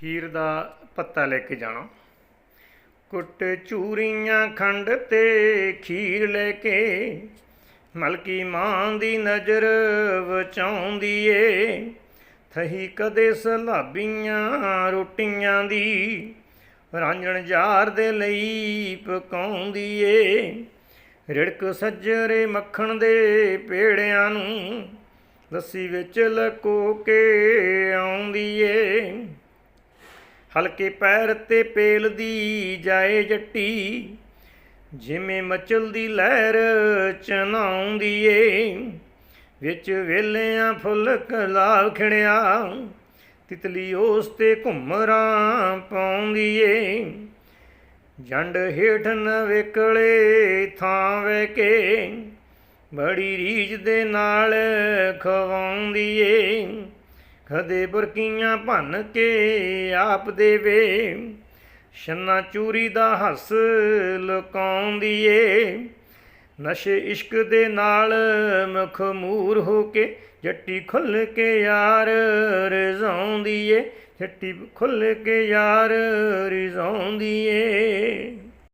ਖੀਰ ਦਾ ਪੱਤਾ ਲੈ ਕੇ ਜਾਣਾ। ਕੁੱਟ ਚੂਰੀਆਂ ਖੰਡ ਤੇ ਖੀਰ ਲੈ ਕੇ ਮਲਕੀ ਮਾਂ ਦੀ ਨਜ਼ਰ ਬਚਾਉਂਦੀ ਏ। ਥਹੀ ਕਦੇ ਸਲਾਬੀਆਂ ਰੋਟੀਆਂ ਦੀ ਰਾਂਝਣ ਜਾਰ ਦੇ ਲਈ ਪਕਾਉਂਦੀ ਏ। ਰਿੜਕ ਸੱਜਰੇ ਮੱਖਣ ਦੇ ਪੇੜਿਆਂ ਨੂੰ ਲੱਸੀ ਵਿੱਚ ਲਕੋ ਕੇ ਆਉਂਦੀ ਏ। ਹਲਕੇ ਪੈਰ ਤੇ ਪੇਲ ਦੀ ਜਾਏ ਜੱਟੀ, ਜਿਵੇਂ ਮਚਲਦੀ ਲਹਿਰ ਚਨਾਉਂਦੀ ਏ ਵਿੱਚ ਵੇਲਿਆਂ ਫੁੱਲ ਕਲਾਵ ਖਿੜਿਆ ਤਿਤਲੀ ਉਸ ਤੇ ਘੁੰਮਰਾਂ ਪਾਉਂਦੀ ਏ ਜੰਡ ਹੇਠ ਨ ਵੇਕਲੇ ਥਾਂ ਵੇ ਕੇ, ਬੜੀ ਰੀਝ ਦੇ ਨਾਲ ਖਵਾਉਂਦੀ ਏ ਹਦੇ ਬਰਕੀਆਂ ਭੰਨ ਕੇ ਆਪ ਦੇਵੇ। ਛੰਨਾ ਚੂਰੀ ਦਾ ਹੱਸ ਲੁਕਾਉਂਦੀ ਏ ਨਸ਼ੇ ਇਸ਼ਕ ਦੇ ਨਾਲ ਮਖਮੂਰ ਹੋ ਕੇ ਜੱਟੀ ਖੁੱਲ ਕੇ ਯਾਰ ਰਜ਼ਾਉਂਦੀ ਏ ਜੱਟੀ ਖੁੱਲ ਕੇ ਯਾਰ ਰਜ਼ਾਉਂਦੀ ਏ